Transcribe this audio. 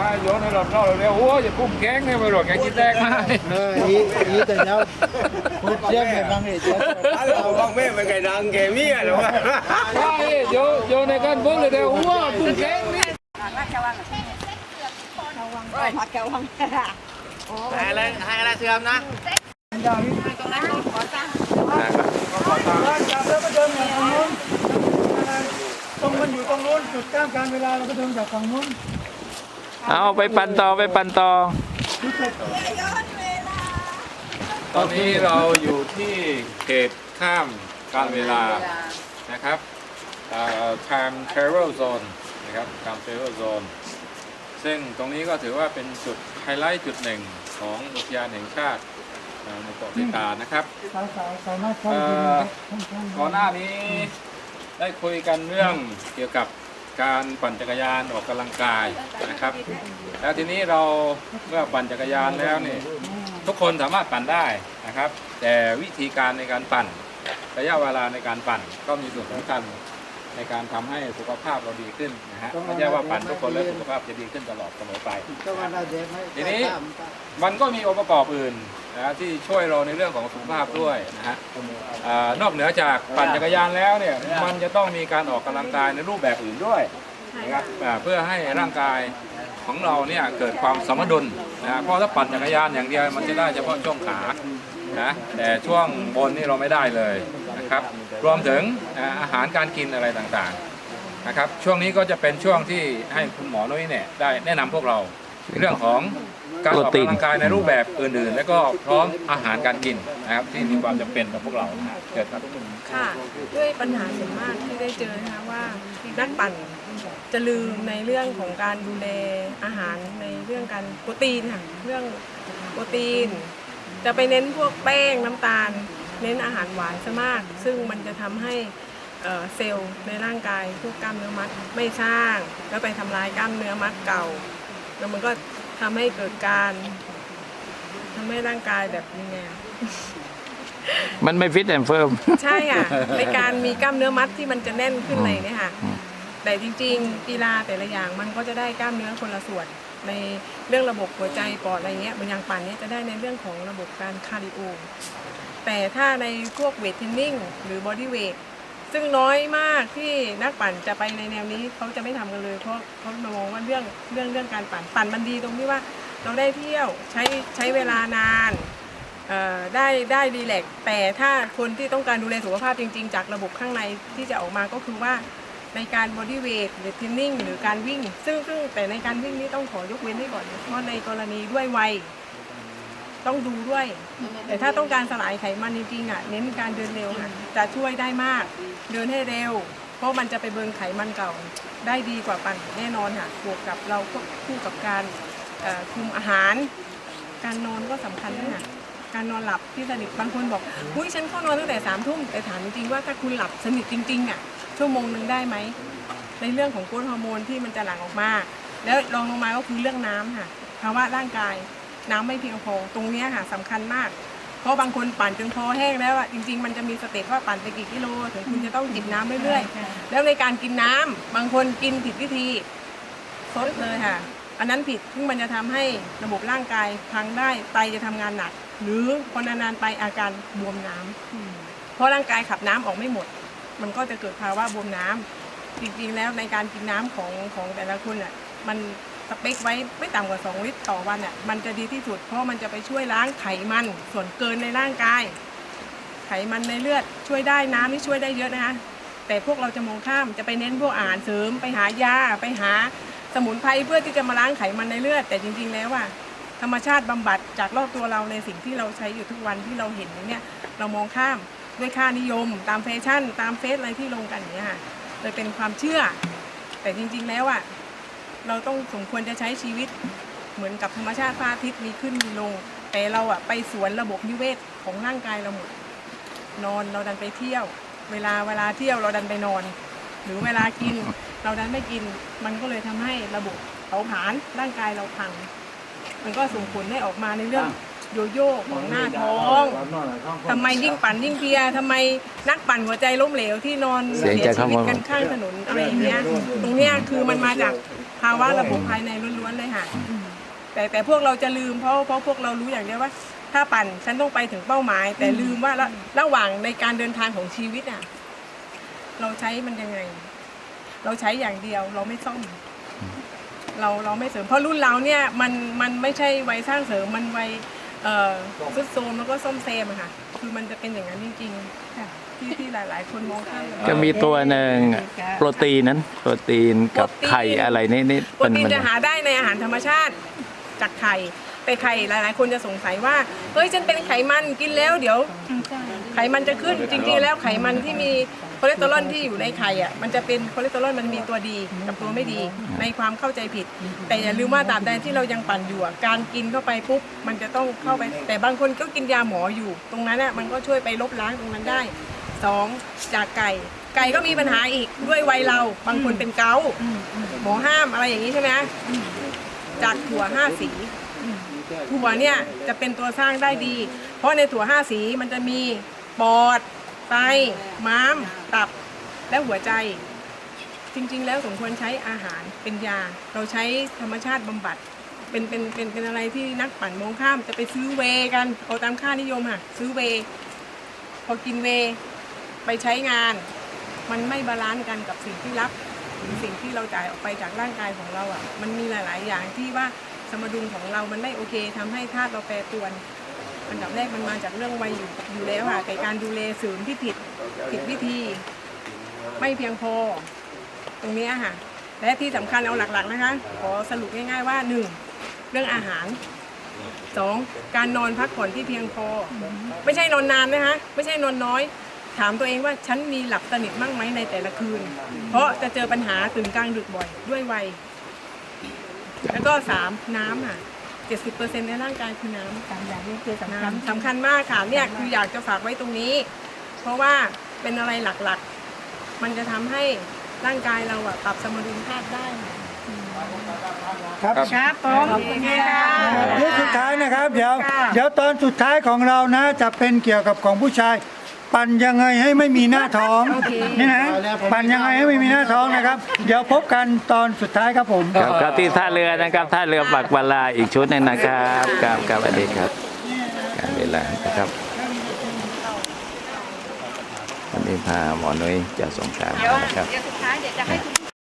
มาโยนให้หลอดล่อเร็วๆโอ้ยอย่ากุ้มแข้งเนี่ยไปหลอดแกงกินแตกมาเออ ý ý từ nhau hút chiếc này bằng để chết Alo, con biết về cái đằng kề mía đúng không? ใช่โยโยในการเบิ้งเลยเร็วโอ้ยกุ้มแข้งนี่ Hai lên, hai lên siêu nè. ตรงมันอยู่ตรงนู้นจุดก้ามการเวลาเราก็เดินจากฝั่งนู้น เอาไปปั่นต่อไปปั่นต่อ ตอนนี้เราอยู่ที่เขตข้ามการเวลานะครับเอ่อ time travel zone นะครับ time travel zone ซึ่งตรงนี้ก็ถือว่าเป็นจุดไฮไลท์จุดหนึ่งของอุทยานแห่งชาติเอ่อในเกาะติกานะครับสายสายสามารถเข้าเอ่ไปอก่อนหน้านี้ได้คุยกันเรื่องเกี่ยวกับ การปั่นจักรยานออกกำลังกายนะครับ แล้วทีนี้เราเมื่อปั่นจักรยานแล้วนี่ทุกคนสามารถปั่นได้นะครับ แต่วิธีการในการปั่นระยะเวลาในการปั่นก็มีส่วนสำคัญ ในการทำให้สุขภาพเราดีขึ้นนะฮะไม่ใช่ว่าปั่นทุกคนแล้วสุขภาพจะดีขึ้นตลอดเสมอไปก็ว่าได้เด็กไหมทีนี้มันก็มีองค์ประกอบอื่นนะฮะที่ช่วยเราในเรื่องของสุขภาพด้วยนะฮะอ่านอกเหนือจากปั่นจักรยานแล้วเนี่ยมันจะต้องมีการออกกำลังกายในรูปแบบอื่นด้วยนะครับอ่าเพื่อให้ร่างกายของเราเนี่ยเกิดความสมดุลนะฮะเพราะถ้าปั่นจักรยานอย่างเดียวมันจะได้เฉพาะช่วงขานะแต่ช่วงบนนี่เราไม่ได้เลย นะครับรวมถึงอ่าอาหารการกินอะไรต่างๆนะครับช่วงนี้ก็จะเป็นช่วงที่ให้คุณหมอนุ้ยเนี่ยได้แนะนำพวกเราเรื่องของการออกกำลังกายในรูปแบบอื่นๆ แล้วก็พร้อมอาหารการกินนะครับที่มีความจำเป็นกับพวกเรานะฮะเกิดครับค่ะด้วยปัญหาส่วนมากที่ได้เจอนะคะว่านักปั่นจะลืมในเรื่องของการดูแลอาหารในเรื่องการโปรตีนค่ะเรื่องโปรตีน จะไปเน้นพวกแป้งน้ำตาล เน้นอาหารหวานซะมาก ซึ่งมันจะทำให้เอ่อเซลล์ในร่างกายพวกกล้ามเนื้อมัดไม่สร้าง แล้วไปทำลายกล้ามเนื้อมัดเก่า แล้วมันก็ทำให้เกิดการทำให้ร่างกายแบบยังไงอะมันไม่ฟิตแอนด์เฟิร์มใช่ค่ะในการมีกล้ามเนื้อมัดที่มันจะแน่นขึ้นอะไรเนี่ยค่ะอืมแต่จริงๆกีฬาแต่ละอย่างมันก็จะได้กล้ามเนื้อคนละส่วน ในเรื่องระบบหัวใจปอดอะไรเงี้ยบางอย่างปั่นเนี่ยจะได้ในเรื่องของระบบการคาร์ดิโอ แต่ถ้าในพวกเวทเทรนนิ่งหรือบอดี้เวทซึ่งน้อยมากที่นักปั่นจะไปในแนวนี้เขาจะไม่ทำกันเลยเพราะเขามองว่าเรื่องเรื่องเรื่องการปั่นปั่นมันดีตรงที่ว่าเราได้เที่ยวใช้ใช้เวลานานได้ได้รีแลกแต่ถ้าคนที่ต้องการดูแลสุขภาพจริง ๆ จากระบบข้างในที่จะออกมาก็คือว่าในการบอดี้เวทหรือทินนิ่งหรือการวิ่ง ซึ่งซึ่งแต่ในการวิ่งนี่ต้องขอยกเว้นให้ก่อนเพราะในกรณีด้วยวัย ต้องดูด้วย แต่ถ้าต้องการสลายไขมันจริงๆอะเน้นการเดินเร็วค่ะจะช่วยได้มาก เดินให้เร็ว เพราะมันจะไปเบิร์นไขมันเก่าได้ดีกว่าปั่นแน่นอนค่ะบวกกับเราก็คู่กับการเอ่อคุมอาหาร การนอนก็สำคัญด้วยค่ะการนอนหลับที่สนิทบางคนบอกอุ้ยฉันเข้านอนตั้งแต่สามทุ่มแต่ถามจริงๆว่าถ้าคุณหลับสนิทจริงๆอะชั่วโมงหนึ่งได้ไหมในเรื่องของกรดฮอร์โมนที่มันจะหลั่งออกมา แล้วรองลงมาก็คือเรื่องน้ำค่ะภาวะร่างกาย น้ำไม่เพียงพอ ตรงเนี้ยค่ะสำคัญมาก เพราะบางคนปั่นจนคอแห้งแล้วอะจริง ๆ มันจะมีสเต็ปว่าปั่นไปกี่กิโลถึงคุณจะต้องจิบน้ำเรื่อยๆแล้วในการกินน้ำบางคนกินผิดวิธีซดเลยค่ะ อันนั้นผิดซึ่งมันจะทำให้ระบบร่างกายพังได้ไตจะทำงานหนัก หรือพอนานๆไปอาการบวมน้ำเพราะร่างกายขับน้ำออกไม่หมด มันก็จะเกิดภาวะบวมน้ำจริงๆแล้วในการกินน้ำของของแต่ละคนอะมัน สเปคไว้ไม่ต่ำกว่า 2 ลิตรต่อวันอะมันจะดีที่สุดเพราะมันจะไปช่วยล้างไขมันส่วนเกินในร่างกาย ไขมันในเลือดช่วยได้น้ำนี่ช่วยได้เยอะนะคะแต่พวกเราจะมองข้ามจะไปเน้นพวกอาหารเสริมไปหายาไปหาสมุนไพรเพื่อที่จะมาล้างไขมันในเลือด แต่จริง ๆ แล้วอะธรรมชาติบำบัดจากรอบตัวเราในสิ่งที่เราใช้อยู่ทุกวันที่เราเห็นเนี้ยเรามองข้ามด้วยค่านิยม ตามแฟชั่น ตามเฟซอะไรที่ลงกันอย่างเนี้ยค่ะเลยเป็นความเชื่อ แต่จริง ๆ แล้วอะ เราต้องสมควรจะใช้ชีวิตเหมือนกับธรรมชาติพระอาทิตย์มีขึ้นมีลง แต่เราอะไปสวนระบบนิเวศของร่างกายเราหมดนอนเราดันไปเที่ยว เวลาเวลาเที่ยวเราดันไปนอน หรือเวลากินเราดันไม่กิน มันก็เลยทำให้ระบบเผาผลาญร่างกายเราพัง มันก็ส่งผลให้ออกมาในเรื่องโยโย่ของหน้าท้องทำไมยิ่งปั่นยิ่งเพลียทำไมนักปั่นหัวใจล้มเหลวที่นอนเสียงเสียจากชีวิตข้างบนกันข้างถนนอะไรอย่างเงี้ยตรงเนี้ยคือมันมาจาก ภาวะระบบภายในล้วนๆเลยค่ะ แต่แต่พวกเราจะลืมเพราะเพราะพวกเรารู้อย่างเดียวว่า ถ้าปั่นฉันต้องไปถึงเป้าหมาย แต่ลืมว่าระระหว่างในการเดินทางของชีวิตอะ เราใช้มันยังไง เราใช้อย่างเดียวเราไม่ซ่อมเราเราไม่เสริมเพราะรุ่นเราเนี่ยมันมันไม่ใช่วัยสร้างเสริมมันวัยเอ่อซุดโซมแล้วก็ส้มเซมอะค่ะ คือมันจะเป็นอย่างนั้นจริงๆค่ะ ที่ที่หลาย ๆ คนมองข้ามก็มีตัวหนึ่งโปรตีนนั้น โปรตีนกับไข่อะไรนี่นี่โปรมันตีนมันจะหาได้ในอาหารธรรมชาติจากไข่แต่ไข่หลาย ๆ คนจะสงสัยว่าเฮ้ยฉันเป็นไขมันกินแล้วเดี๋ยว ไขมันจะขึ้นจริง ๆ แล้วไขมันที่มีคอเลสเตอรอลที่อยู่ในไข่อะมันจะเป็นคอเลสเตอรอลมันมีตัวดีกับตัวไม่ดีในความเข้าใจผิด แต่อย่าลืมว่าตราบใดที่เรายังปั่นอยู่อะการกินเข้าไปปุ๊บมันจะต้องเข้าไป แต่บางคนก็กินยาหมออยู่ ตรงนั้นอะมันก็ช่วยไปลบล้างตรงนั้นได้ สองจากไก่ ไก่ก็มีปัญหาอีกด้วยวัยเราบางคนเป็นเกาต์หมอห้ามอะไรอย่างนี้ใช่ไหมจากถั่วห้าสี ถั่วเนี่ยจะเป็นตัวสร้างได้ดี เพราะในถั่วห้าสีมันจะมีปอด ไต ม้าม ตับ และหัวใจ จริง ๆ แล้วสมควรใช้อาหารเป็นยา เราใช้ธรรมชาติบำบัด เป็นเป็นเป็นเป็นอะไรที่นักปั่นมองข้ามจะไปซื้อเวย์กัน เอาตามค่านิยมค่ะ ซื้อเวย์พอกินเวย์ ไปใช้งาน มันไม่บาลานซ์กันกับสิ่งที่รับหรือสิ่งที่เราจ่ายออกไปจากร่างกายของเราอะ มันมีหลาย ๆ อย่างที่ว่าสมดุลของเรามันไม่โอเคทำให้ธาตุเราแปรปรวนอันดับแรกมันมาจากเรื่องวัยอยู่อยู่แล้วค่ะแต่การดูแลสริมที่ผิดผิดวิธี ไม่เพียงพอ ตรงนี้ค่ะ และที่สำคัญเอาหลัก ๆ นะคะ ขอสรุปง่าย ๆ ว่าหนึ่งเรื่องอาหารสองการนอนพักผ่อนที่เพียงพอ ไม่ใช่นอนนานนะคะ ไม่ใช่นอนน้อย ถามตัวเองว่าฉันมีหลับสนิทบ้างไหมในแต่ละคืน เพราะจะเจอปัญหาตื่นกลางดึกบ่อยด้วยวัย แล้วก็สามน้ำค่ะเจ็ดสิบเปอร์เซ็นในร่างกายคือน้ำสามอย่างนี้คือสำคัญน้ำสำคัญมากค่ะเนี่ยคืออยากจะฝากไว้ตรงนี้ เพราะว่าเป็นอะไรหลักๆ มันจะทำให้ร่างกายเราอะปรับสมดุลธาตุได้ค่ะ ครับครับผมขอบคุณค่ะเรื่องสุดท้ายนะครับ เดี๋ยวค่ะเดี๋ยวตอนสุดท้ายของเรานะ จะเป็นเกี่ยวกับของผู้ชาย ปั่นยังไงให้ไม่มีหน้าท้องนี่นะปั่นยังไงให้ไม่มีหน้าท้องนะครับ เดี๋ยวพบกันตอนสุดท้ายครับผมครับครับที่ท่าเรือนะครับท่าเรือปักบาลาอีกชุดหนึงนะครับครับครับสวัสดีครับการเวลานะครับวันนี้พาหมอนุ้ยจากสงขลาเดี๋ยวนะครับ เดี๋ยวสุดท้ายเดี๋ยวจะให้คุณ